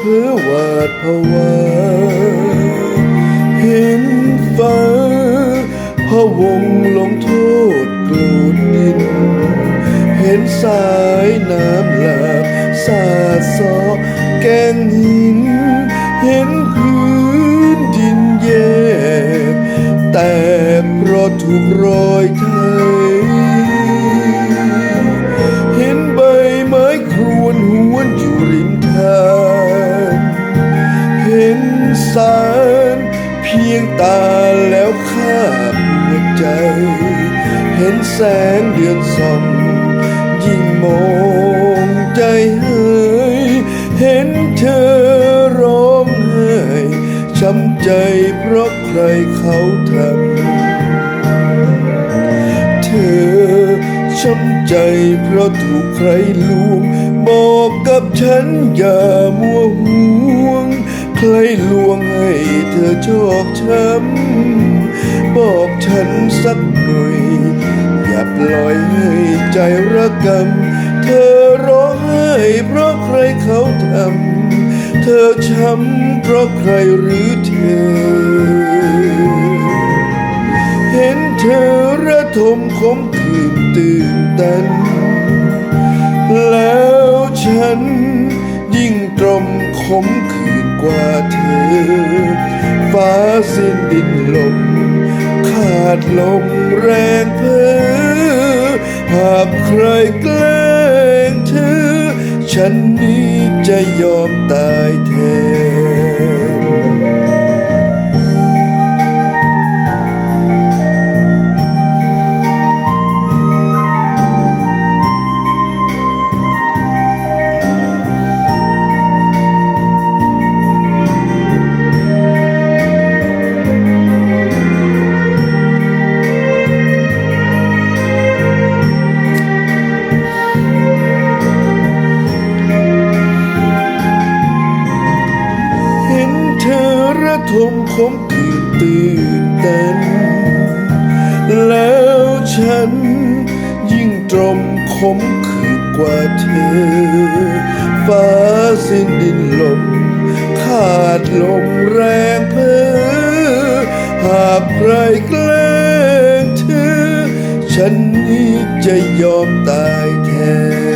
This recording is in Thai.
เมอเพ้อหวาดผวาเห็นฟ้าพะวงลงโทษกลูดดิน เห็นสายน้ำหลากสาดซอแกงหิน เห็นพื้นดินแย่แต่เพราะถูกรอยไท สาร เพียงตาแล้วข้าหัวใจ เห็นแสงเดือนส่องยิ่งมองใจเฮ้ยเห็นเธอร้องไห้ช้ำใจเพราะใครเขาทำเธอช้ำใจเพราะถูกใครลวง บอกกับฉันอย่ามัวห่วง ใครลวง เธอชอกช้ำบอกฉันสักหน่อย อย่าปล่อยให้ใจระกำเธอร้องไห้เพราะใครเขาทำเธอช้ำเพราะใครหรือเธอเห็นเธอระทมขมขืนตื่นตัน แล้วฉันยิ่งตรมขมขืน ว่าเธอ ฟ้าสิ้นดินลม ขาดลมแรงเพ้อหากใครแกล้งเธอ ฉันนี้จะยอมตายแทน ระทมขมขื่นตื่นเต้นแล้วฉันยิ่งตรมขมขืนกว่าเธอ ฟ้าสิ้นดินลม ขาดลมแรงเพ้อหากใครแกล้งเธอ ฉันนี้จะยอมตายแทน